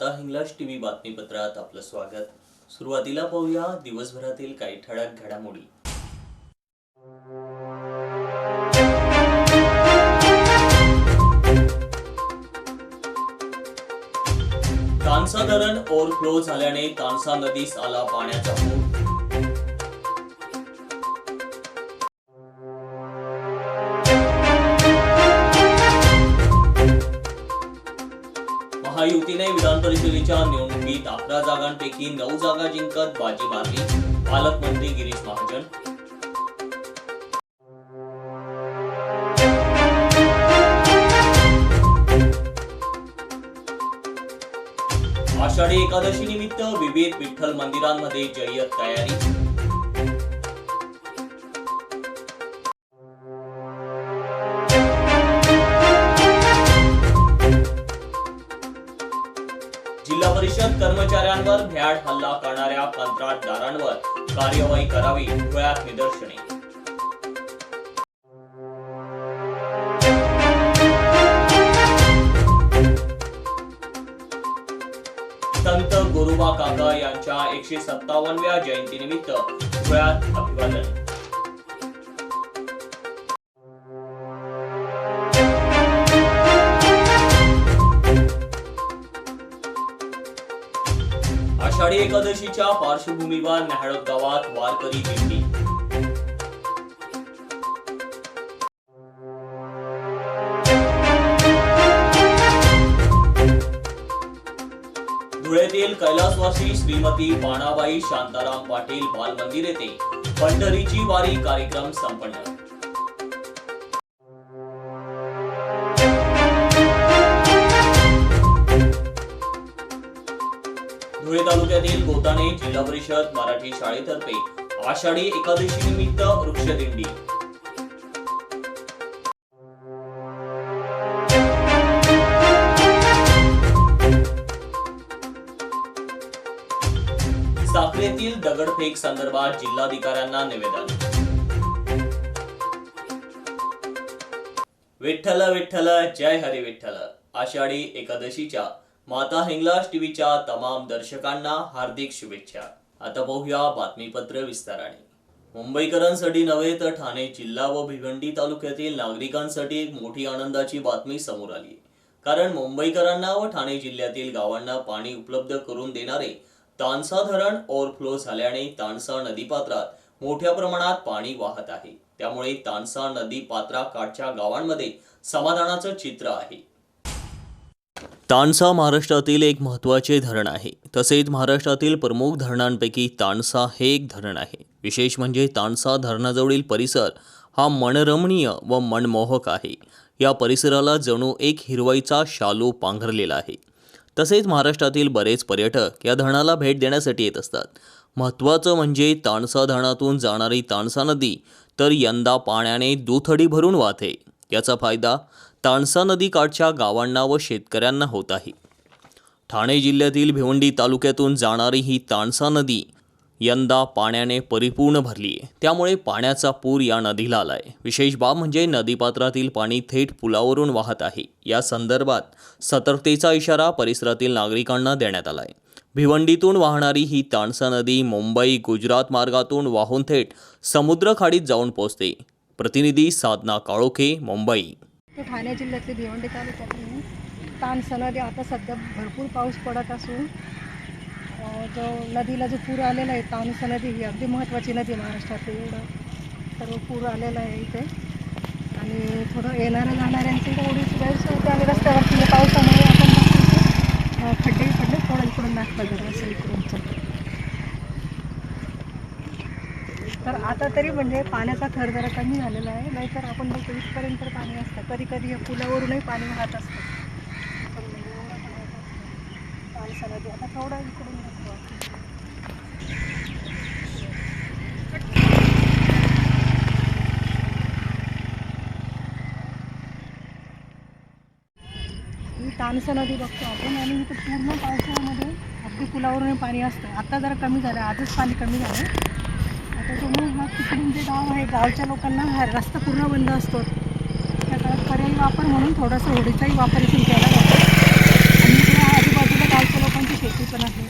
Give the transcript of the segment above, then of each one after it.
आता माता हिंगलाज टीव्ही बातमीपत्रात आपलं स्वागत. सुरुवातीला पाहूया दिवसभरातील काही ठळक घडामोडी. तानसा धरण ओव्हरफ्लो झाल्याने तानसा नदीस आला पाण्याचा महायुतीने विधान परिषदेच्या निवडणुकीत अकरा जागांपैकी नऊ जागा जिंकत बाजी मारली. पालकमंत्री गिरीश महाजन. आषाढी एकादशी निमित्त विविध विठ्ठल मंदिरांमध्ये जय्यत तयारी. भ्याड हल्ला करणाऱ्या कंत्राटदारांवर कार्यवाही करावी धुळ्यात निदर्शने. संत गोरुबा काका यांच्या एकशे सत्तावन्नव्या जयंतीनिमित्त धुळ्यात अभिवादन. आषाढी एकादशीच्या पार्श्वभूमीवर न्याहाळक गावात वारकरी दिंडी. धुळ्यातील कैलासवासी श्रीमती बाणाबाई शांताराम पाटील बालमंदिर येथे पंढरीची वारी कार्यक्रम संपन्न. तालुक्यातील गोताणे जिल्हा परिषद मराठी शाळेतर्फे आषाढी एकादशी निमित्त वृक्षदिंडी साखरेतील दगडफेक संदर्भात जिल्हाधिकाऱ्यांना निवेदन. विठ्ठल विठ्ठल जय हरी विठ्ठल. आषाढी एकादशीच्या माता हिंगलाज टीव्हीच्या तमाम दर्शकांना हार्दिक शुभेच्छा. आता पाहूया बातमीपत्र विस्ताराने. मुंबईकरांसाठी नव्हे तर ठाणे जिल्हा व भिवंडी तालुक्यातील नागरिकांसाठी एक मोठी आनंदाची बातमी समोर आली. कारण मुंबईकरांना व ठाणे जिल्ह्यातील गावांना पाणी उपलब्ध करून देणारे तानसा धरण ओव्हरफ्लो झाल्याने तानसा नदीपात्रात मोठ्या प्रमाणात पाणी वाहत आहे. त्यामुळे तानसा नदी पात्राकाठच्या गावांमध्ये समाधानाचं चित्र आहे. तानसा महाराष्ट्रातील एक महत्त्वाचे धरण आहे. तसेच महाराष्ट्रातील प्रमुख धरणांपैकी तानसा हे एक धरण आहे. विशेष म्हणजे तानसा धरणाजवळील परिसर हा मनरमणीय व मनमोहक आहे. या परिसराला जणू एक हिरवाईचा शालू पांघरलेला आहे. तसेच महाराष्ट्रातील बरेच पर्यटक या धरणाला भेट देण्यासाठी येत असतात. महत्त्वाचं म्हणजे तानसा धरणातून जाणारी तानसा नदी तर यंदा पाण्याने दुथडी भरून वाहते. याचा फायदा तानसा नदीकाठच्या गावांना व शेतकऱ्यांना होत आहे. ठाणे जिल्ह्यातील भिवंडी तालुक्यातून जाणारी ही तानसा नदी यंदा पाण्याने परिपूर्ण भरली आहे. त्यामुळे पाण्याचा पूर या नदीला आला आहे विशेष बाब म्हणजे नदीपात्रातील पाणी थेट पुलावरून वाहत आहे. या संदर्भात सतर्कतेचा इशारा परिसरातील नागरिकांना देण्यात आला आहे भिवंडीतून वाहणारी ही तानसा नदी मुंबई गुजरात मार्गातून वाहून थेट समुद्र खाडीत जाऊन पोहोचते. प्रतिनिधी साधना काळोखे मुंबई. तो ठाणे जिल्ह्यातली भिवंडी तालुक्यातली तानसा नदी आता सध्या भरपूर पाऊस पडत असून जो नदीला जो पूर आलेला आहे तानसा नदी ही अगदी महत्त्वाची नदी महाराष्ट्रातली. एवढं सर्व पूर आलेला आहे इथे. आणि थोडं येणाऱ्या जाणाऱ्यांची थोडीच गैरसोय होते आणि रस्त्यावरती. पावसामुळे आपण खड्डे पडले थोडं इकडून दाखवा जरा असं इकडूनचं तर आता तरी म्हणजे पाण्याचा थर जरा कमी झालेला आहे. नाहीतर आपण बघतो इथपर्यंत पाणी असतं. कधी कधी या पुलावरूनही पाणी वाहत असतं. पण नदी आता थोडं इकडून तानसा नदी बघतो आपण आणि इथं पूर्ण पावसाळ्यामध्ये अगदी पुलावरून पाणी असतं. आता जरा कमी झालं. आजच पाणी कमी झालं. त्याच्यामुळे मग तिकडून जे गाव आहे गावच्या लोकांना हा रस्ता पूर्ण बंद असतो. त्या काळात पर्यायी वापर म्हणून थोडासा होडीचाही वापर इथून केला जातो. आणि इकडे आजूबाजूला गावच्या लोकांची शेती पण आहे.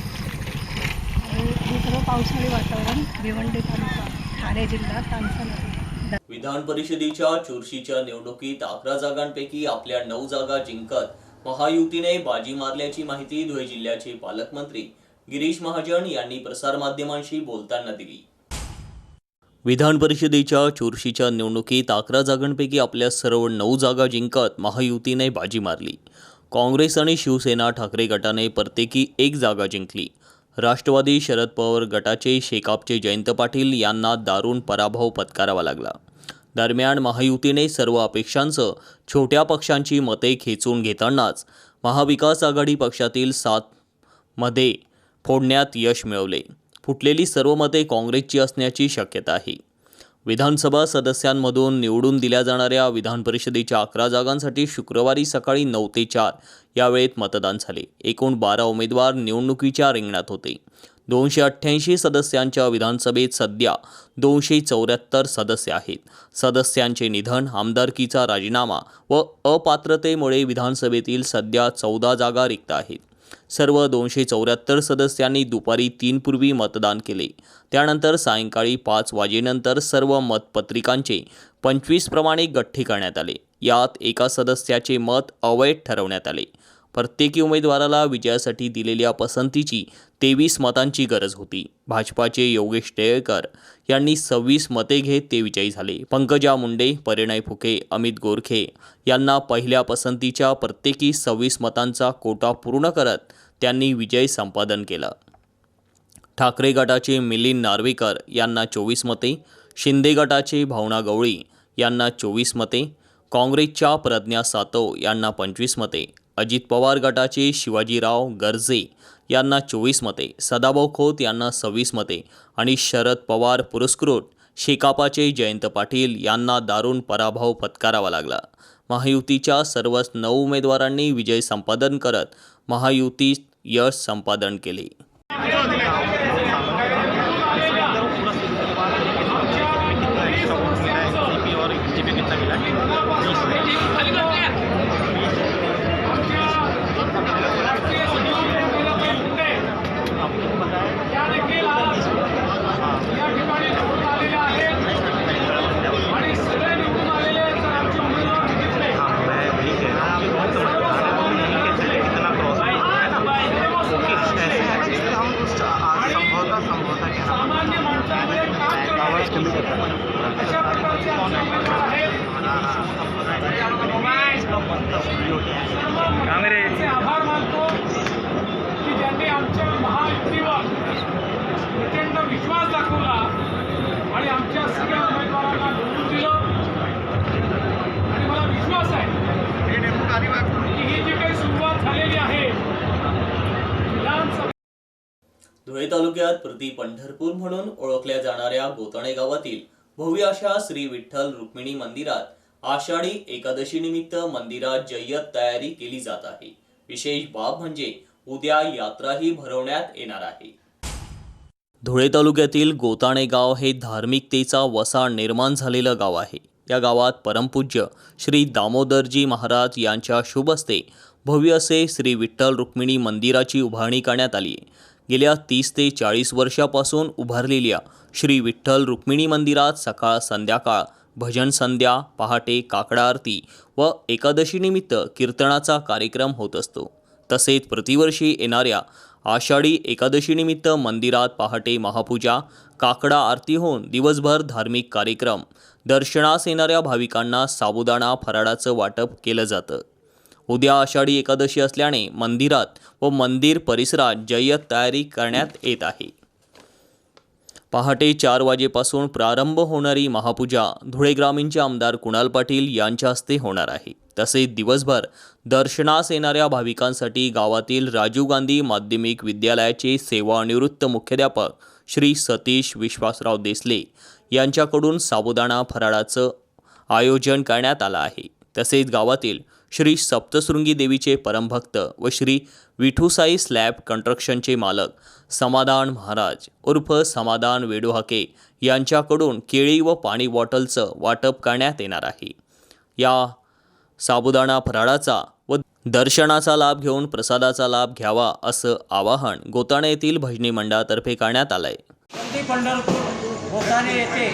आणि दुसरं पावसाळी वातावरण भिवंडी तालुका ठाणे जिल्हा तानसा विधान परिषदेच्या चुरशीच्या निवडणुकीत अकरा जागांपैकी आपल्या नऊ जागा जिंकत महायुतीने बाजी मारल्याची माहिती धुळे जिल्ह्याचे पालकमंत्री गिरीश महाजन यांनी प्रसारमाध्यमांशी बोलताना दिली. विधान परिषदेच्या चुरशीच्या निवडणुकीत अकरा जागांपैकी आपल्या सर्व नऊ जागा जिंकत महायुतीने बाजी मारली. काँग्रेस आणि शिवसेना ठाकरे गटाने प्रत्येकी एक जागा जिंकली. राष्ट्रवादी शरद पवार गटाचे शेकापचे जयंत पाटील यांना दारुण पराभव पत्करावा लागला. दरम्यान महायुतीने सर्व अपेक्षांसह छोट्या पक्षांची मते खेचून घेतानाच महाविकास आघाडी पक्षातील सात मध्ये फोडण्यात यश मिळवले. फुटलेली सर्व मते काँग्रेसची असण्याची शक्यता आहे. विधानसभा सदस्यांमधून निवडून दिल्या जाणाऱ्या विधान परिषदेच्या अकरा जागांसाठी शुक्रवारी सकाळी नऊ ते चार या वेळेत मतदान झाले. एकूण बारा उमेदवार निवडणुकीच्या रिंगणात होते. दोनशे अठ्ठ्याऐंशी सदस्यांच्या विधानसभेत सध्या दोनशे चौऱ्याहत्तर सदस्य आहेत. सदस्यांचे निधन आमदारकीचा राजीनामा व अपात्रतेमुळे विधानसभेतील सध्या चौदा जागा रिक्त आहेत. सर्व दोनशे चौऱ्याहत्तर सदस्यांनी दुपारी तीनपूर्वी मतदान केले. त्यानंतर सायंकाळी पाच वाजेनंतर सर्व मतपत्रिकांचे पंचवीस प्रमाणे गठ्ठे करण्यात आले. यात एका सदस्याचे मत अवैध ठरवण्यात आले. प्रत्येकी उमेदवाराला विजयासाठी दिलेल्या पसंतीची तेवीस मतांची गरज होती. भाजपाचे योगेश टेळकर यांनी सव्वीस मते घेत ते विजयी झाले. पंकजा मुंडे परिणय फुके अमित गोरखे यांना पहिल्या पसंतीच्या प्रत्येकी सव्वीस मतांचा कोटा पूर्ण करत त्यांनी विजय संपादन केला. ठाकरे गटाचे मिलिंद नार्वेकर यांना चोवीस मते शिंदे गटाचे भावना गवळी यांना चोवीस मते काँग्रेसच्या प्रज्ञा सातव यांना पंचवीस मते अजित पवार गटाचे शिवाजीराव गर्जे यांना चोवीस मते सदाभाऊ खोत यांना सव्वीस मते आणि शरद पवार पुरस्कृत शेकापाचे जयंत पाटील यांना दारुण पराभव पत्करावा लागला. महायुतीच्या सर्वच नऊ उमेदवारांनी विजय संपादन करत महायुतीत यश संपादन केले और जीपी कितना मिला हाँ मैं वही कह रहा हूँ कि बहुत समझदार है नहीं कहते हैं कितना क्रॉस है ना क्योंकि ऐसे है ना जिससे हम उस समझौता समझौता कहना आवाज़ कमी करता कांग्रेस आभार मानतो की ज्यांनी आमच्या महायुतीवर प्रचंड विश्वास दाखवला आणि आमच्या सगळ्या उमेदवारांना निवडून दिलं आणि मला विश्वास आहे की ही जी काही सुरुवात झालेली आहे विधानसभा धुळे तालुक्यात प्रति पंढरपूर म्हणून ओळखल्या जाणाऱ्या गोतणे गावातील भव्य अशा श्री विठ्ठल रुक्मिणी मंदिरात आषाढी एकादशी निमित्त मंदिरात जय्यत तयारी केली जात आहे. विशेष बाब म्हणजे उद्या यात्राही भरवण्यात येणार आहे. धुळे तालुक्यातील गोताणे गाव हे धार्मिकतेचा वसा निर्माण झालेलं गाव आहे. या गावात परमपूज्य श्री दामोदरजी महाराज यांच्या शुभ हस्ते भव्य असे श्री विठ्ठल रुक्मिणी मंदिराची उभारणी करण्यात आली आहे. गेल्या तीस ते चाळीस वर्षापासून उभारलेल्या श्री विठ्ठल रुक्मिणी मंदिरात सकाळ संध्याकाळ भजन संध्या पहाटे काकडा आरती व एकादशीनिमित्त कीर्तनाचा कार्यक्रम होत असतो. तसेच प्रतिवर्षी येणाऱ्या आषाढी एकादशीनिमित्त मंदिरात पहाटे महापूजा काकडा आरती होऊन दिवसभर धार्मिक कार्यक्रम दर्शनास येणाऱ्या भाविकांना साबुदाणा फराळाचं वाटप केलं जातं. उद्या आषाढी एकादशी असल्याने मंदिरात व मंदिर परिसरात जय्यत तयारी करण्यात येत आहे. पहाटे चार वाजेपासून प्रारंभ होणारी महापूजा धुळे ग्रामीणचे आमदार कुणाल पाटील यांच्या हस्ते होणार आहे. तसेच दिवसभर दर्शनास येणाऱ्या भाविकांसाठी गावातील राजीव गांधी माध्यमिक विद्यालयाचे सेवानिवृत्त मुख्याध्यापक श्री सतीश विश्वासराव देसले यांच्याकडून साबुदाणा फराळाचं आयोजन करण्यात आलं आहे. तसेच गावातील श्री सप्तशृंगी देवीचे परमभक्त व श्री विठुसाई स्लॅब कन्स्ट्रक्शनचे मालक समाधान महाराज उर्फ समाधान वेडुहाके यांच्याकडून केळी व पाणी बॉटलचं वाटप करण्यात येणार आहे. या साबुदाणा फराळाचा व दर्शनाचा लाभ घेऊन प्रसादाचा लाभ घ्यावा असं आवाहन गोताणे येथील भजनी मंडळातर्फे करण्यात आलं आहे पंढरपूर येथे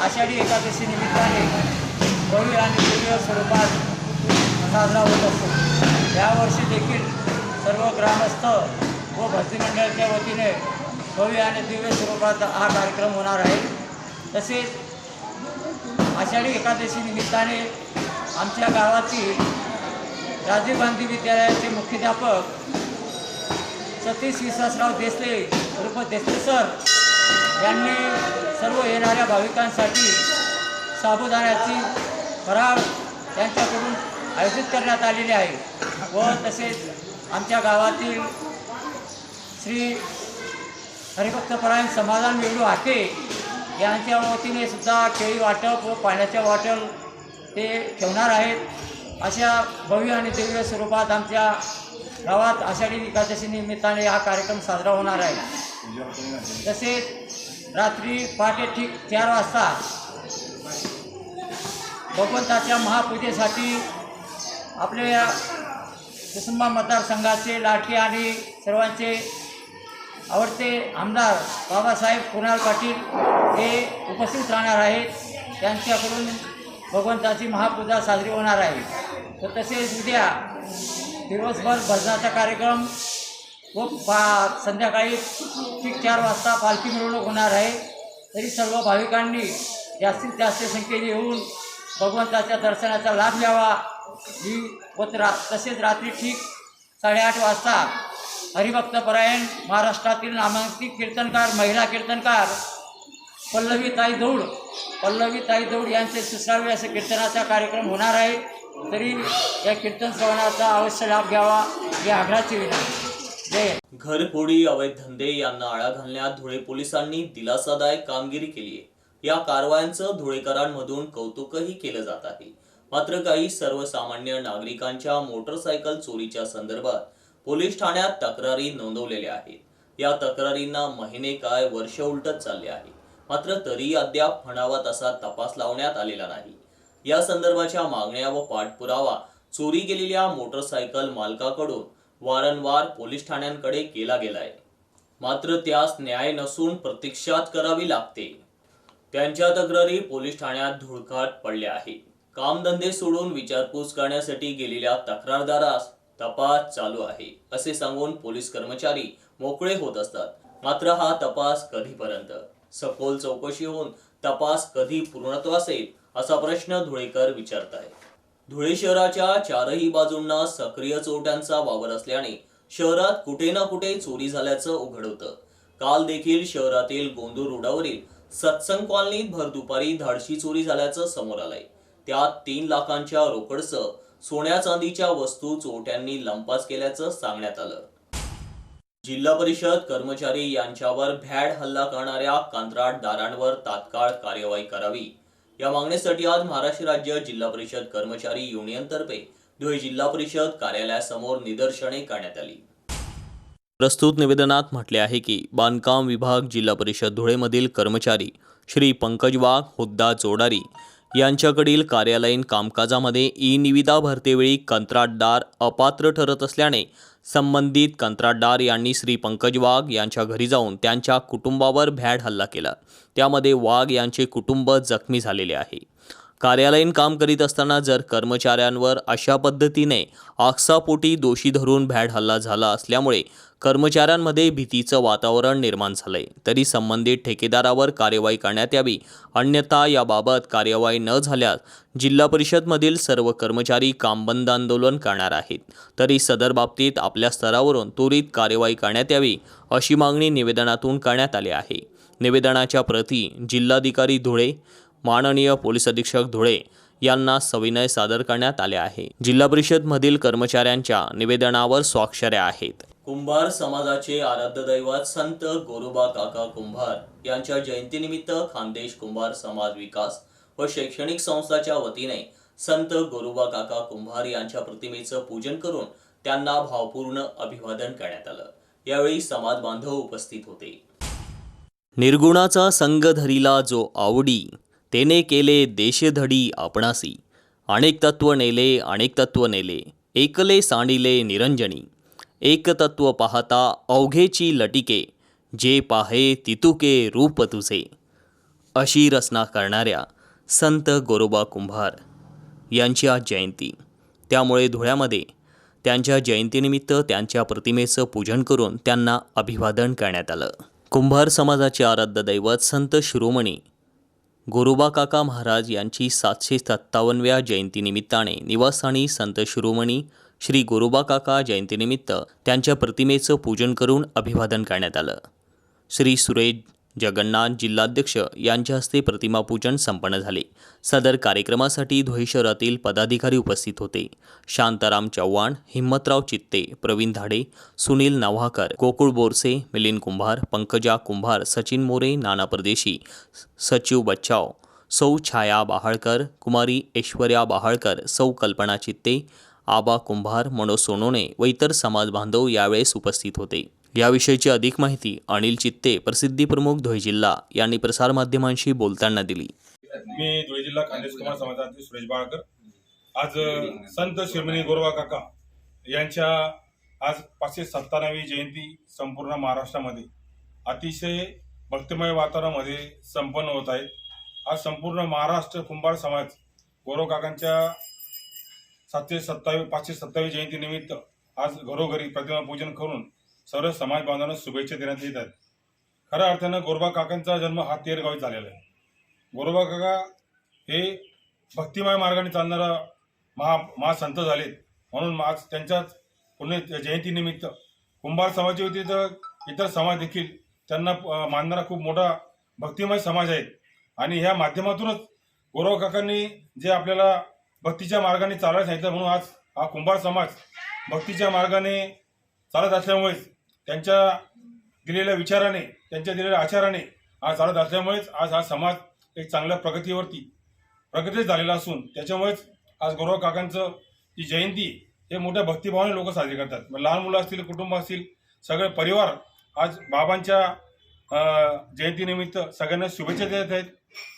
आषाढी एकादशी निमित्ताने भव्य आणि दिव्य स्वरूपात साजरा होत असतो. यावर्षी देखील सर्व ग्रामस्थ व भक्ती मंडळाच्या वतीने भव्य आणि दिव्य स्वरूपात हा कार्यक्रम होणार आहे. तसेच आषाढी एकादशी निमित्ताने आमच्या गावातील राजीव गांधी विद्यालयाचे मुख्याध्यापक सतीश विश्वासराव देसले रूप देसले सर यांनी सर्व येणाऱ्या भाविकांसाठी साबुदाण्याची फराळ त्यांच्याकडून आयोजित करण्यात आलेली आहे व तसेच आमच्या गावातील श्री हरिभक्तपरायण समाधान वेळू हाके यांच्या वतीने सुद्धा केळी वाटप व पाण्याच्या बॉटल ते ठेवणार आहेत. अशा भव्य आणि दिव्य स्वरूपात आमच्या गावात आषाढी एकादशी निमित्ताने हा कार्यक्रम साजरा होणार आहे. तसेच रात्री पहाटे ठीक चार वाजता भगवंताच्या महापूजेसाठी आपल्या कुसुंबा मतदारसंघाचे लाठी आणि सर्वांचे आवडते आमदार बाबासाहेब कुणाल पाटील हे उपस्थित राहणार आहेत. त्यांच्याकडून भगवंताची महापूजा साजरी होणार आहे. तर तसेच उद्या दिवसभर भजनाचा कार्यक्रम व पा संध्याकाळी ठीक चार वाजता पालखी मिरवणूक होणार आहे. तरी सर्व भाविकांनी जास्तीत जास्त संख्येने येऊन भगवंताच्या दर्शनाचा लाभ घ्यावा. ही व रा तसेच रात्री ठीक साडेआठ वाजता हरिभक्त परायण महाराष्ट्रातील नामांकित कीर्तनकार महिला कीर्तनकार पल्लवी ताई दौड पल्लवी ताई दौड यांचे सुसावे असे कीर्तनाचा कार्यक्रम होणार आहे. तरी या कीर्तन श्रवणाचा अवश्य लाभ घ्यावा ही आग्रहाची विनंती. जय घरफोडी अवैध धंदे यांना आळा घालण्यात धुळे पोलिसांनी दिलासादायक कामगिरी केली आहे. या कारवायांचं धुळेकरांमधून कौतुकही केलं जात आहे. मात्र काही सर्वसामान्य नागरिकांच्या मोटरसायकल चोरीच्या संदर्भात पोलीस ठाण्यात तक्रारी नोंदवलेल्या आहेत. या तक्रारींना महिने काय वर्ष उलटत चालले आहे. मात्र तरी अद्याप म्हणावा तसा तपास लावण्यात आलेला नाही. या संदर्भाच्या मागण्या व पाठपुरावा चोरी गेलेल्या मोटरसायकल मालकाकडून वारंवार पोलीस ठाण्यांकडे केला गेलाय. मात्र त्यास न्याय नसून प्रतीक्षात करावी लागते. त्यांच्या तक्रारी पोलीस ठाण्यात धुळकाट पडल्या आहे कामधंदे सोडून विचारपूस करण्यासाठी गेलेल्या तक्रारदारास तपास चालू आहे असे सांगून पोलीस कर्मचारी मोकळे होत असतात. मात्र हा तपास कधीपर्यंत? सखोल चौकशी होऊन तपास कधी पूर्णत्व असेल असा प्रश्न धुळेकर विचारत विचारतायत धुळे शहराच्या चारही बाजूंना सक्रिय चोरट्यांचा वावर असल्याने शहरात कुठे ना कुठे चोरी झाल्याचं उघड होतं. काल देखील शहरातील गोंदूर रोडावरील सत्संग कॉलनीत भर दुपारी धाडशी चोरी झाल्याचं समोर आलंय. त्यात तीन लाखांच्या रोकडसह सोन्या चांदीच्या वस्तू चोरट्यांनी लंपास केल्याचं सांगण्यात आलं. जिल्हा परिषद कर्मचारी यांच्यावर भॅड हल्ला करणाऱ्या कंत्राटदारांवर तात्काळ कार्यवाही करावी. या मागणीसाठी आज महाराष्ट्र राज्य जिल्हा परिषद कर्मचारी युनियनतर्फे धुळे जिल्हा परिषद कार्यालयासमोर निदर्शने करण्यात आली. प्रस्तुत निवेदनात म्हटले आहे की बांधकाम विभाग जिल्हा परिषद धुळेमधील कर्मचारी श्री पंकज वाघ हुद्दा जोडारी यांच्याकडील कार्यालयीन कामकाजामध्ये ई निविदा भरतेवेळी कंत्राटदार अपात्र ठरत असल्याने संबंधित कंत्राटदार यांनी श्री पंकज वाघ यांच्या घरी जाऊन त्यांच्या कुटुंबावर भ्याड हल्ला केला. त्यामध्ये वाघ यांचे कुटुंब जखमी झालेले आहे. कार्यालयीन काम करीत असताना जर कर्मचाऱ्यांवर अशा पद्धतीने आक्सापोटी दोषी धरून भॅड हल्ला झाला असल्यामुळे कर्मचाऱ्यांमध्ये भीतीचं वातावरण निर्माण झालंय. तरी संबंधित ठेकेदारावर कार्यवाही करण्यात यावी. अन्यथा याबाबत कार्यवाही न झाल्यास जिल्हा परिषदमधील सर्व कर्मचारी कामबंद आंदोलन करणार आहेत. तरी सदर बाबतीत आपल्या स्तरावरून त्वरित कार्यवाही करण्यात यावी अशी मागणी निवेदनातून करण्यात आली आहे. निवेदनाच्या प्रती जिल्हाधिकारी धुळे माननीय पोलीस अधीक्षक धुळे यांना सविनय सादर करण्यात आले आहे. जिल्हा परिषदमधील कर्मचाऱ्यांच्या निवेदनावर स्वाक्षऱ्या आहेत. कुंभार समाजाचे आराध्य दैवत संत गोरोबा काका कुंभार यांच्या जयंतीनिमित्त खानदेश कुंभार समाज विकास व शैक्षणिक संस्थाच्या वतीने संत गोरोबा काका कुंभार यांच्या प्रतिमेचं पूजन करून त्यांना भावपूर्ण अभिवादन करण्यात आलं. यावेळी समाज बांधव उपस्थित होते. निर्गुणाचा संग धरिला जो आवडी तेने केले देशधडी आपणासी. अनेक तत्व नेले अनेक तत्व नेले एकले सांडिले निरंजनी. एकतत्व पाहता अवघेची लटिके जे पाहे तितुके रूप तुझे. अशी रचना करणाऱ्या संत गोरोबा कुंभार यांची आज जयंती. त्यामुळे धुळ्यामध्ये त्यांच्या जयंतीनिमित्त त्यांच्या प्रतिमेचं पूजन करून त्यांना अभिवादन करण्यात आलं. कुंभार समाजाचे आराध्य दैवत संत शिरोमणी गोरोबा काका महाराज यांची सातशे सत्तावन्नव्या जयंतीनिमित्ताने निवासस्थानी संत शिरोमणी श्री गोरोबा काका जयंतीनिमित्त त्यांच्या प्रतिमेचं पूजन करून अभिवादन करण्यात आलं. श्री सुरेश जगन्नाथ जिल्हाध्यक्ष यांच्या हस्ते प्रतिमापूजन संपन्न झाले. सदर कार्यक्रमासाठी धुळे शहरातील पदाधिकारी उपस्थित होते. शांताराम चव्हाण हिम्मतराव चित्ते प्रवीण धाडे सुनील नव्हाकर गोकुळ बोरसे मिलिंद कुंभार पंकजा कुंभार सचिन मोरे नाना परदेशी सचिव बच्चाव सौ छाया बहाळकर कुमारी ऐश्वर्या बहाळकर सौ कल्पना चित्ते आबा कुंभार मनोज सोनोने व इतर समाज बांधव यावेळेस उपस्थित होते. याविषयीची अधिक माहिती अनिल चित्ते प्रसिद्धी प्रमुख धुळे जिल्हा यांनी प्रसारमाध्यमांशी बोलताना दिली. मी धुळे जिल्हा खानदेश कुमार समाजाचे सुरेश बाळकर आज संत शिरमणी गोरवा काका यांच्या आज पाचशे सत्तावन्नावी जयंती संपूर्ण महाराष्ट्रामध्ये अतिशय भक्तिमय वातावरणामध्ये संपन्न होत आहे. आज संपूर्ण महाराष्ट्र कुंभार समाज गोरव काकांच्या सातशे सत्तावीस पाचशे सत्तावीस जयंतीनिमित्त आज घरोघरी प्रतिमा पूजन करून सर्व समाज बांधवांना शुभेच्छा देण्यात येत आहेत. खऱ्या अर्थानं गोरबा काकांचा जन्म हा तेरगावी झालेला आहे. गोरबा काका हे भक्तिमय मार्गाने चालणारा महा महासंत झालेत. म्हणून आज त्यांच्याच पुण्य जयंतीनिमित्त कुंभार समाजाच्या व्यतिरिक्त इतर समाज देखील त्यांना मानणारा खूप मोठा भक्तिमय समाज आहे. आणि ह्या माध्यमातूनच गोरव काकांनी जे आपल्याला भक्तीच्या मार्गाने चालायला सांगितलं म्हणून आज हा कुंभार समाज भक्तीच्या मार्गाने चालत असल्यामुळेच त्यांच्या दिलेल्या विचाराने त्यांच्या दिलेल्या आचाराने आज चालत असल्यामुळेच आज हा समाज एक चांगल्या प्रगतीवरती प्रगतीच झालेला असून त्याच्यामुळेच आज गौरव काकांचं जी जयंती हे मोठ्या भक्तिभावाने लोक साजरी करतात. मग लहान मुलं असतील कुटुंब असतील सगळे परिवार आज बाबांच्या जयंतीनिमित्त सगळ्यांना शुभेच्छा देत आहेत.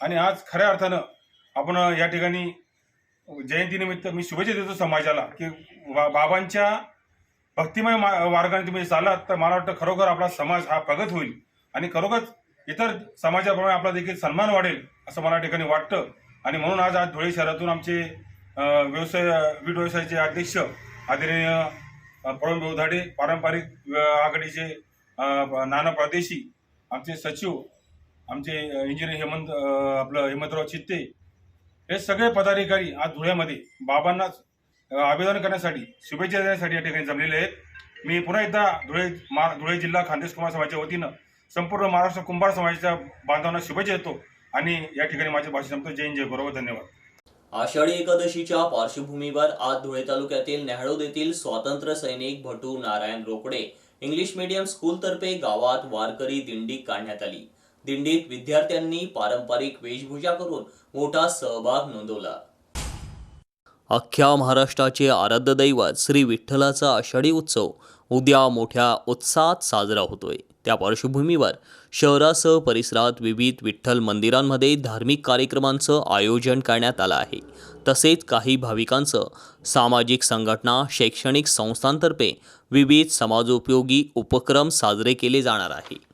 आणि आज खऱ्या अर्थानं आपण या ठिकाणी जयंतीनिमित्त मी शुभेच्छा देतो समाजाला की बा- बाबांच्या भक्तिमय मा मार्गाने तुम्ही चालात तर मला वाटतं खरोखर आपला समाज हा प्रगत होईल आणि खरोखर इतर समाजाप्रमाणे आपला देखील सन्मान वाढेल असं मला ठिकाणी वाटतं. आणि म्हणून आज आज धुळे शहरातून आमचे व्यवसाय वीट व्यवसायाचे अध्यक्ष आदरणीय प्रवीण बेवधाडे पारंपरिक आघाडीचे नाना प्रादेशी आमचे सचिव आमचे इंजिनियर हेमंत आपलं हेमंतराव चित्ते हे सगळे पदाधिकारी आज धुळ्यामध्ये बाबांना अभिवादन करण्यासाठी शुभेच्छा देण्यासाठी या ठिकाणी जमलेले आहेत. मी पुन्हा एकदा धुळे मा धुळे जिल्हा खानदेश कुमार समाजाच्या वतीनं संपूर्ण महाराष्ट्र कुंभार समाजाच्या बांधवांना शुभेच्छा देतो आणि या ठिकाणी माझे भाषण संपतो. जय जय गौरव धन्यवाद. आषाढी एकादशीच्या पार्श्वभूमीवर आज धुळे तालुक्यातील नेहळोद येथील स्वातंत्र्य सैनिक भटू नारायण रोकडे इंग्लिश मीडियम स्कूलतर्फे गावात वारकरी दिंडी काढण्यात आली. दिंडीत विद्यार्थ्यांनी पारंपरिक वेशभूषा करून मोठा सहभाग नोंदवला. अख्ख्या महाराष्ट्राचे आराध्य दैवत श्री विठ्ठलाचा आषाढी उत्सव उद्या मोठ्या उत्साहात साजरा होतोय. त्या पार्श्वभूमीवर शहरासह परिसरात विविध विठ्ठल मंदिरांमध्ये धार्मिक कार्यक्रमांचं आयोजन करण्यात आलं आहे. तसेच काही भाविकांचं सामाजिक संघटना शैक्षणिक संस्थांतर्फे विविध समाजोपयोगी उपक्रम साजरे केले जाणार आहे.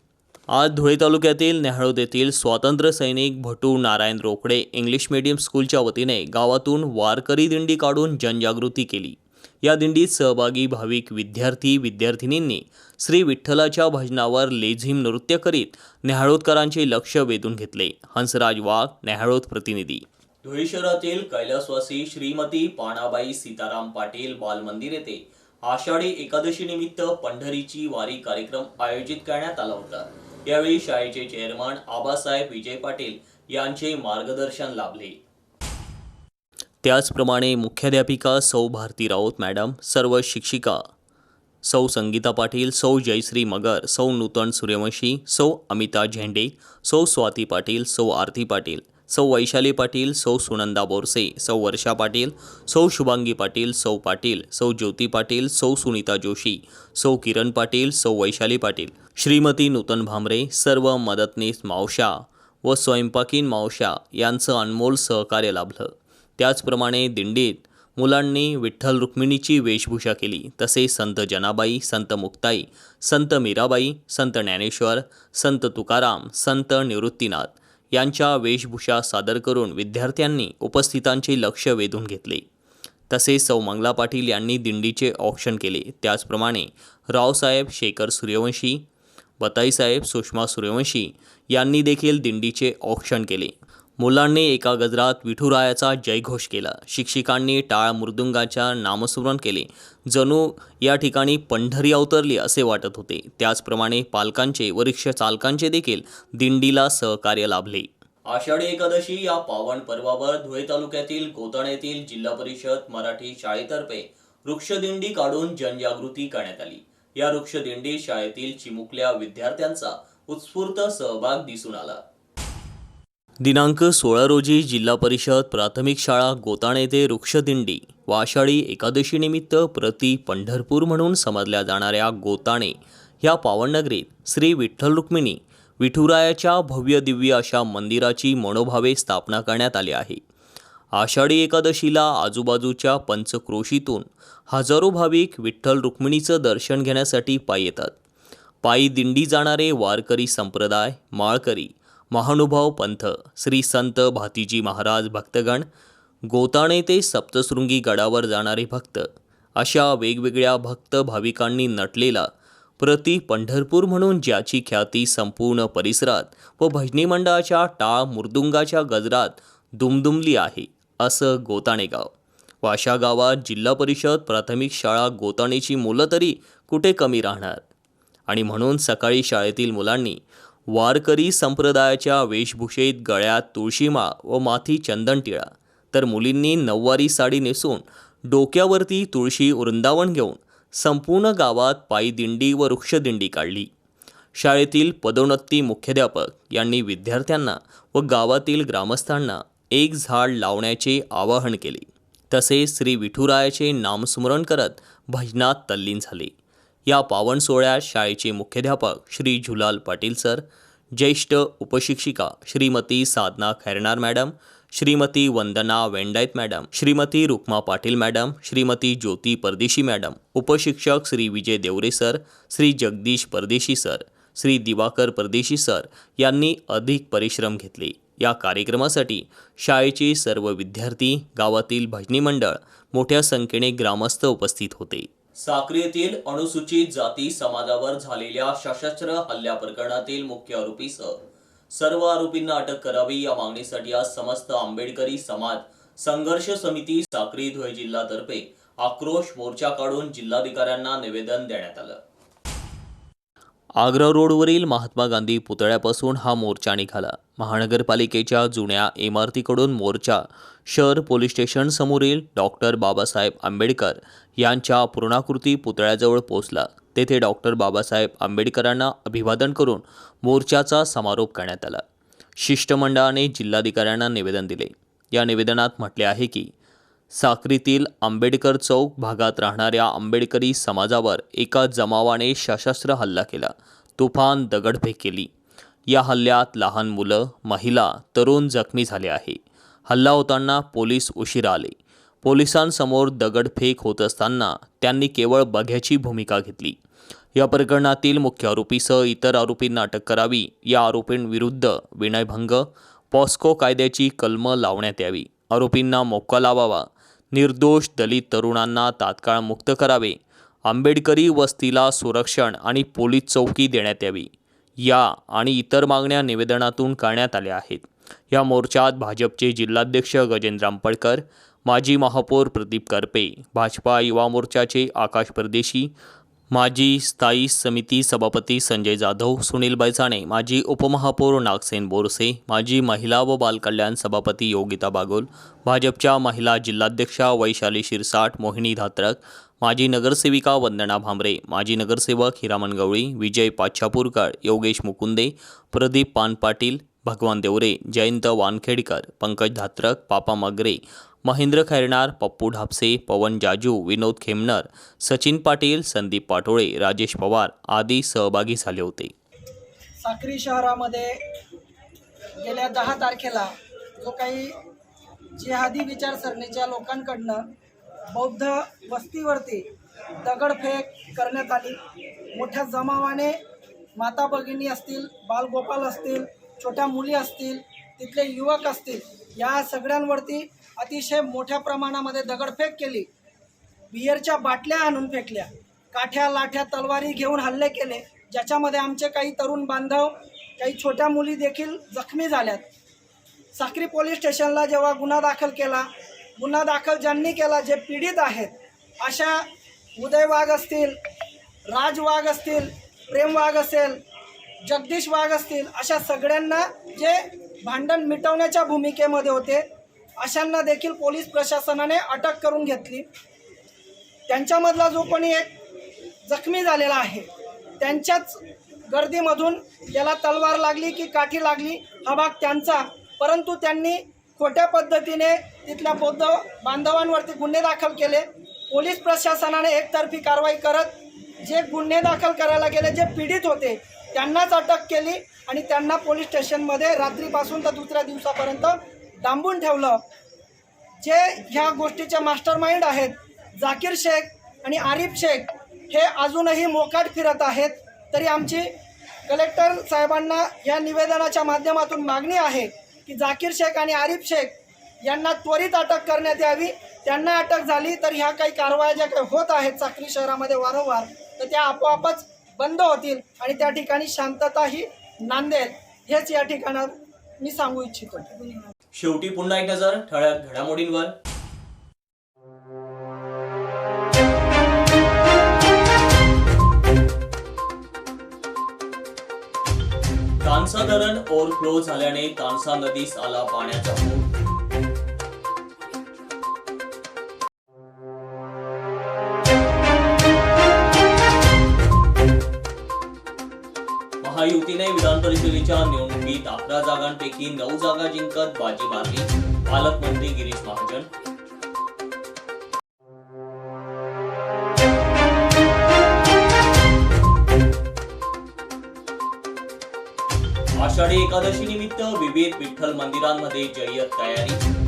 आज धुळे तालुक्यातील नेहळोद येथील स्वातंत्र्य सैनिक भटू नारायण रोकडे इंग्लिश मीडियम स्कूलच्या वतीने गावातून वारकरी दिंडी काढून जनजागृती केली. या दिंडीत सहभागी भाविक विद्यार्थी विद्यार्थिनींनी श्री विठ्ठलाच्या भजनावर लेझिम नृत्य करीत नेहाळोदकरांचे लक्ष वेधून घेतले. हंसराज वाघ नेहाळोद प्रतिनिधी. धुळे शहरातील कैलासवासी श्रीमती पाणाबाई सीताराम पाटील बालमंदिर येथे आषाढी एकादशी निमित्त पंढरीची वारी कार्यक्रम आयोजित करण्यात आला होता. यावेळी शाळेचे चेअरमन आबासाहेब विजय पाटील यांचे मार्गदर्शन लाभले. त्याचप्रमाणे मुख्याध्यापिका सौ भारती राऊत मॅडम सर्व शिक्षिका सौ संगीता पाटील सौ जयश्री मगर सौ नूतन सूर्यवंशी सौ अमिता झेंडे सौ स्वाती पाटील सौ आरती पाटील सौ वैशाली पाटील सौ सुनंदा बोरसे सौ वर्षा पाटील सौ शुभांगी पाटील सौ पाटील सौ ज्योती पाटील सौ सुनीता जोशी सौ किरण पाटील सौ वैशाली पाटील. श्रीमती नूतन भामरे सर्व मदतनीस मावशा व स्वयंपाकीन मावशा यांचं अनमोल सहकार्य लाभलं. त्याचप्रमाणे दिंडीत मुलांनी विठ्ठल रुक्मिणीची वेशभूषा केली. तसे संत जनाबाई संत मुक्ताई संत मीराबाई संत ज्ञानेश्वर संत तुकाराम संत निवृत्तीनाथ यांच्या वेशभूषा सादर करून विद्यार्थ्यांनी उपस्थितांचे लक्ष वेधून घेतले. तसेच सौ मंगला पाटील यांनी दिंडीचे ऑक्शन केले. त्याचप्रमाणे रावसाहेब शेखर सूर्यवंशी बताईसाहेब सुषमा सूर्यवंशी यांनी देखील दिंडीचे ऑक्शन केले. मुलांनी एका गजरात विठुरायाचा जयघोष केला. शिक्षिकांनी टाळ मृदुंगाच्या नामस्मरण केले. जणू या ठिकाणी पंढरी अवतरली असे वाटत होते. त्याचप्रमाणे पालकांचे व रिक्षा चालकांचे देखील दिंडीला सहकार्य लाभले. आषाढी एकादशी या पावन पर्वावर धुळे तालुक्यातील गोतण येथील जिल्हा परिषद मराठी शाळेतर्फे वृक्षदिंडी काढून जनजागृती करण्यात आली. या वृक्षदिंडी शाळेतील चिमुकल्या विद्यार्थ्यांचा उत्स्फूर्त सहभाग दिसून आला. दिनांक सोळा रोजी जिल्हा परिषद प्राथमिक शाळा गोताणे ते वृक्षदिंडी व आषाढी एकादशीनिमित्त प्रति पंढरपूर म्हणून समजल्या जाणाऱ्या गोताणे ह्या पावननगरीत श्री विठ्ठल रुक्मिणी विठुरायाच्या भव्य दिव्य अशा मंदिराची मनोभावे स्थापना करण्यात आली आहे. आषाढी एकादशीला आजूबाजूच्या पंचक्रोशीतून हजारो भाविक विठ्ठल रुक्मिणीचं दर्शन घेण्यासाठी पायी येतात. पायी दिंडी जाणारे वारकरी संप्रदाय माळकरी महानुभाव पंथ श्री संत भातीजी महाराज भक्तगण गोताणे ते सप्तशृंगी गडावर जाणारे भक्त अशा वेगवेगळ्या भक्त भाविकांनी नटलेला प्रति पंढरपूर म्हणून ज्याची ख्याती संपूर्ण परिसरात व भजनी मंडळाच्या टाळ मुर्दुंगाच्या गजरात दुमदुमली आहे असं गोताणे गाव व अशा गावात जिल्हा परिषद प्राथमिक शाळा गोताणेची मुलं तरी कुठे कमी राहणार? आणि म्हणून सकाळी शाळेतील मुलांनी वारकरी संप्रदायाच्या वेशभूषेत गळ्यात तुळशीमा व माथी चंदन टिळा तर मुलींनी नऊवारी साडी नेसून डोक्यावरती तुळशी वृंदावन घेऊन संपूर्ण गावात पायी दिंडी व वृक्षदिंडी काढली. शाळेतील पदोन्नती मुख्याध्यापक यांनी विद्यार्थ्यांना व गावातील ग्रामस्थांना एक झाड लावण्याचे आवाहन केले. तसेच श्री विठुरायाचे नामस्मरण करत भजनात तल्लीन झाले. या पावन सोहळ्यात शाळेचे मुख्याध्यापक श्री झुलाल पाटील सर ज्येष्ठ उपशिक्षिका Shrimati Sadhana Khairnar madam Shrimati Vandana Vendayat madam Shrimati Rukma Patil madam Shrimati Jyoti Pardeshi madam उपशिक्षक Shri Vijay Deore sir Shri Jagdish Pardeshi sir Shri Diwakar परदेशी सर यांनी अधिक परिश्रम घेतले. या कार्यक्रमासाठी शाळेचे सर्व विद्यार्थी गावातील भजनी मंडळ मोठ्या संख्येने ग्रामस्थ उपस्थित होते. साक्री येथील अनुसूचित जाती समाजावर झालेल्या सशस्त्र हल्ल्या प्रकरणातील मुख्य आरोपीसह सर्व आरोपींना अटक करावी या मागणीसाठी आज समस्त आंबेडकरी समाज संघर्ष समिती साक्री धुळे जिल्हातर्फे आक्रोश मोर्चा काढून जिल्हाधिकाऱ्यांना निवेदन देण्यात आलं. आग्रा रोडवरील महात्मा गांधी पुतळ्यापासून हा मोर्चा निघाला. महानगरपालिकेच्या जुन्या इमारतीकडून मोर्चा शहर पोलीस स्टेशन समोरील डॉक्टर बाबासाहेब आंबेडकर यांच्या पूर्णाकृती पुतळ्याजवळ पोहोचला. तेथे डॉक्टर बाबासाहेब आंबेडकरांना अभिवादन करून मोर्चाचा समारोप करण्यात आला. शिष्टमंडळाने जिल्हाधिकाऱ्यांना निवेदन दिले. या निवेदनात म्हटले आहे की साक्रीतील आंबेडकर चौक भागात राहणाऱ्या आंबेडकरी समाजावर एका जमावाने सशस्त्र हल्ला केला. तुफान दगडफेक केली. या हल्ल्यात लहान मुलं महिला तरुण जखमी झाले आहे. हल्ला होताना पोलीस उशिरा आले. पोलिसांसमोर दगडफेक होत असताना त्यांनी केवळ बघ्याची भूमिका घेतली. या प्रकरणातील मुख्य आरोपीसह इतर आरोपींना अटक करावी या आरोपींविरुद्ध विनयभंग पॉस्को कायद्याची कलमं लावण्यात यावी. आरोपींना मोक्का लावावा निर्दोष दलित तरुणांना तात्काळ मुक्त करावे. आंबेडकरी वस्तीला सुरक्षण आणि पोलीस चौकी देण्यात यावी. या आणि इतर मागण्या निवेदनातून करण्यात आल्या आहेत. या मोर्चात भाजपचे जिल्हाध्यक्ष गजेंद्र आंपडकर माजी महापौर प्रदीप करपे भाजपा युवा मोर्चाचे आकाश परदेशी माजी स्थायी समिती सभापती संजय जाधव सुनील बैसाणे माजी उपमहापौर नागसेन बोरसे माजी महिला व बालकल्याण सभापती योगिता बागोल भाजपच्या महिला जिल्हाध्यक्षा वैशाली शिरसाट मोहिनी धात्रक माजी नगरसेविका वंदना भांबरे माजी नगरसेवक हिरामन गवळी विजय पाच्छापूरकर योगेश मुकुंदे प्रदीप पान पाटील भगवान देवरे जयंत वानखेडकर पंकज धात्रक पापा मगरे महेंद्र खैरनार पप्पू ढापसे पवन जाजू विनोद खेमनर सचिन पाटील संदीप पाटोळे राजेश पवार आदी सहभागी झाले होते. साक्री शहरामध्ये गेल्या दहा तारखेला जो काही जिहादी विचारसरणीच्या लोकांकडनं बौद्ध वस्तीवरती दगडफेक करण्यात आली. मोठ्या जमावाने माता भगिनी असतील बालगोपाल असतील छोट्या मुली असतील तिथले युवक असतील या सगळ्यांवरती अतिशय मोठ्या प्रमाणामध्ये दगडफेक केली. बियरच्या बाटल्या आणून फेकल्या. काठ्या लाठ्या तलवारी घेऊन हल्ले केले. ज्याच्यामध्ये आमचे काही तरुण बांधव काही छोट्या मुली देखील जखमी झाल्यात. साक्री पोलीस स्टेशनला जेव्हा गुन्हा दाखल केला गुन्हा दाखल ज्यांनी केला जे पीडित आहेत अशा उदय वाघ असतील राज वाघ असतील प्रेम वाघ असेल जगदीश वाघ असतील अशा सगळ्यांना जे भांडण मिटवण्याच्या भूमिकेमध्ये होते अशांना देखील पोलीस प्रशासनाने अटक करून घेतली. त्यांच्यामधला जो कोणी एक जखमी झालेला आहे त्यांच्याच गर्दीमधून त्याला तलवार लागली की काठी लागली हा भाग त्यांचा. परंतु त्यांनी खोट्या पद्धतीने तिथल्या बौद्ध बांधवांवरती गुन्हे दाखल केले. पोलीस प्रशासनाने एकतर्फी कारवाई करत जे गुन्हे दाखल करायला गेले जे पीडित होते त्यांनाच अटक केली आणि त्यांना पोलीस स्टेशनमध्ये रात्रीपासून तर दुसऱ्या दिवसापर्यंत डांबून ठेवलं. जे ह्या गोष्टीचे मास्टर माइंड आहेत जाकीर शेख आणि आरिफ शेख हे अजूनही मोकाट फिरत आहेत तरी आमची कलेक्टर साहेबांना या निवेदनाच्या माध्यमातून मागणी आहे की जाकीर शेख आणि आरिफ शेख यांना त्वरित अटक करण्यात यावी. त्यांना अटक झाली तर ह्या काही कारवाया ज्या काही होत आहेत साक्री शहरामध्ये वारंवार तर त्या आपोआपच बंद होतील आणि त्या ठिकाणी शांतता ही नांदेल. हेच या ठिकाणात मी सांगू इच्छितो. शेवटी पुन्हा एक नजर ठळक घडामोडींवर. तानसा धरण ओव्हरफ्लो झाल्याने तानसा नदीस आला पाण्याचा पूर महायुतीने विधान परिषदेच्या निवडणुकीत अकरा जागांपैकी नऊ जागा जिंकत बाजी मारली. पालकमंत्री गिरीश महाजन. आषाढी एकादशी निमित्त विविध विठ्ठल मंदिरांमध्ये जय्यत तयारी.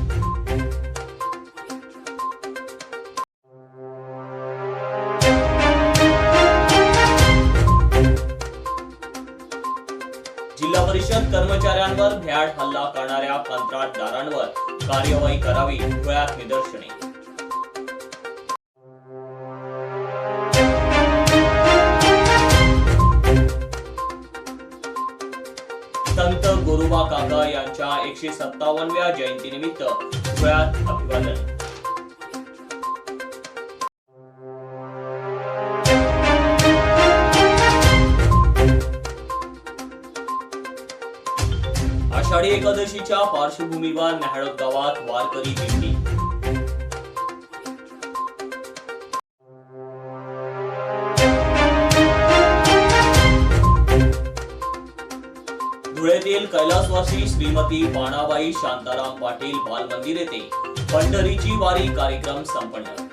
जिल्हा परिषद कर्मचाऱ्यांवर भ्याड हल्ला करणाऱ्या कंत्राटदारांवर कार्यवाही करावी धुळ्यात निदर्शने. संत गोरुबा काका यांच्या एकशे सत्तावन्नव्या जयंतीनिमित्त धुळ्यात अभिवादन. आषाढी एकादशीच्या पार्श्वभूमीवर न्याहाळक गावात वारकरी दिंडी धुळ्यातील कैलासवासी श्रीमती पाणाबाई शांताराम पाटील बालमंदिर येथे पंढरीची वारी कार्यक्रम संपन्न.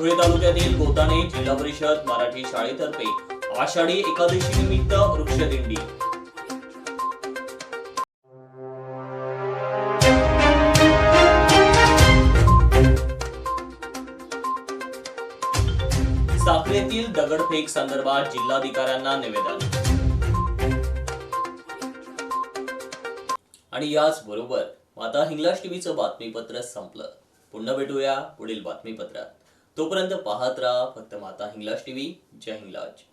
धुळे तालुक्यातील गोताणे जिल्हा परिषद मराठी शाळेतर्फे आषाढी एकादशी निमित्त वृक्षदिंडी साखरेतील दगडफेक संदर्भात जिल्हाधिकाऱ्यांना निवेदन. आणि याच बरोबर माता हिंगलाज टीव्हीचं बातमीपत्र संपलं. पुन्हा भेटूया पुढील बातमीपत्रात. तोपर्यंत पाहत राहा फक्त माता हिंगलाज टीव्ही जय हिंगलाज.